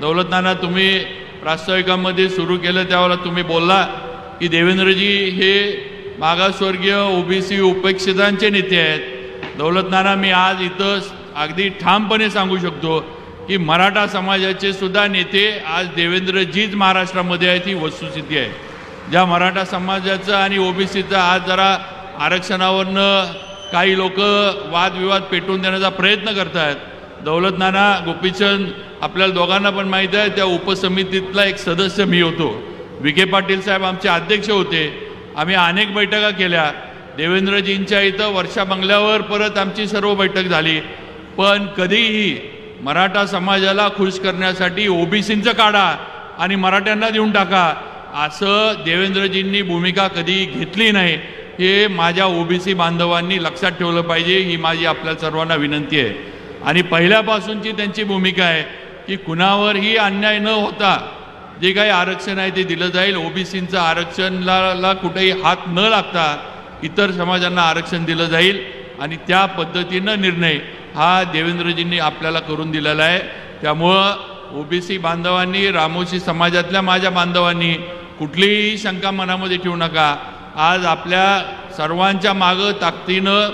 दौलतनाना तुम्ही प्रास्ताविकामध्ये सुरू केलं त्यावेळेला तुम्ही बोलला की देवेंद्रजी हे मागासवर्गीय ओबीसी उपेक्षितांचे नेते आहेत. दौलतनाना मी आज इथं अगदी ठामपणे सांगू शकतो की मराठा समाजाचे सुद्धा नेते आज देवेंद्रजीच महाराष्ट्रामध्ये आहेत ही वस्तुस्थिती आहे. ज्या मराठा समाजाचं आणि ओबीसीचं आज जरा आरक्षणावरनं काही लोक वादविवाद पेटवून देण्याचा प्रयत्न करत आहेत दौलत नाना गोपीचंद आपल्याला दोघांना पण माहीत आहे त्या उपसमितीतला एक सदस्य मी होतो. विखे पाटील साहेब आमचे अध्यक्ष होते. आम्ही अनेक बैठका केल्या. देवेंद्रजींच्या इथं वर्षा बंगल्यावर परत आमची सर्व बैठक झाली. पण कधीही मराठा समाजाला खुश करण्यासाठी ओबीसींचं काढा आणि मराठ्यांना देऊन टाका. असं देवेंद्रजींनी भूमिका कधी घेतली नाही. हे माझ्या ओबीसी बांधवांनी लक्षात ठेवलं पाहिजे. ही माझी आपल्या सर्वांना विनंती आहे. आणि पहिल्यापासूनची त्यांची भूमिका आहे की कुणावरही अन्याय न होता जे काही आरक्षण आहे ते दिलं जाईल. ओबीसींचं आरक्षणाला ला कुठेही हात न लागता इतर समाजांना आरक्षण दिलं जाईल आणि त्या पद्धतीनं निर्णय हा देवेंद्रजींनी आपल्याला करून दिलेला आहे. त्यामुळं ओबीसी बांधवांनी रामोशी समाजातल्या माझ्या बांधवांनी कुठलीही शंका मनामध्ये ठेवू नका. आज आपल्या सर्वांच्या मागं ताकदीनं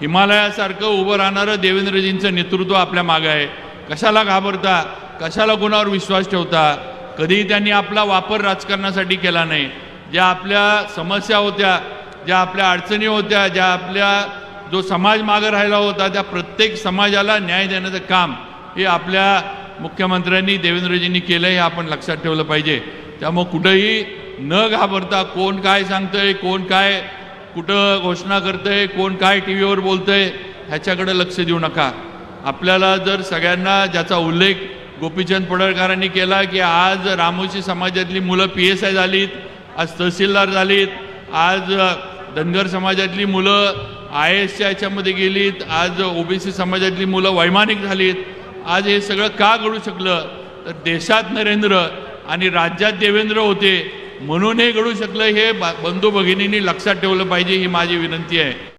हिमालयासारखं उभं राहणारं देवेंद्रजींचं नेतृत्व आपल्या मागं आहे. कशाला घाबरता? कशाला कोणावर विश्वास ठेवता? कधीही त्यांनी आपला वापर राजकारणासाठी केला नाही. ज्या आपल्या समस्या होत्या ज्या आपल्या अडचणी होत्या ज्या आपल्या जो समाज मागं राहिला होता त्या प्रत्येक समाजाला न्याय देण्याचं काम हे आपल्या मुख्यमंत्र्यांनी देवेंद्रजींनी केलं हे आपण लक्षात ठेवलं पाहिजे. त्यामुळं कुठंही न घाबरता कोण काय सांगतंय कोण काय कुठं घोषणा करतंय कोण काय टी व्हीवर बोलतंय ह्याच्याकडे लक्ष देऊ नका. आपल्याला जर सगळ्यांना ज्याचा उल्लेख गोपीचंद पडळकरांनी केला की आज रामोशी समाजातली मुलं पी एस आय झालीत आज तहसीलदार झालीत आज धनगर समाजातली मुलं आय एसच्या याच्यामध्ये गेलीत आज ओबीसी समाजातली मुलं वैमानिक झालीत आज हे सगळं का घडू शकलं? तर देशात नरेंद्र आणि राज्यात देवेंद्र होते म्हणून हे घडू शकलं हे बा- बंधू भगिनींनी लक्षात ठेवलं पाहिजे ही माझी विनंती आहे.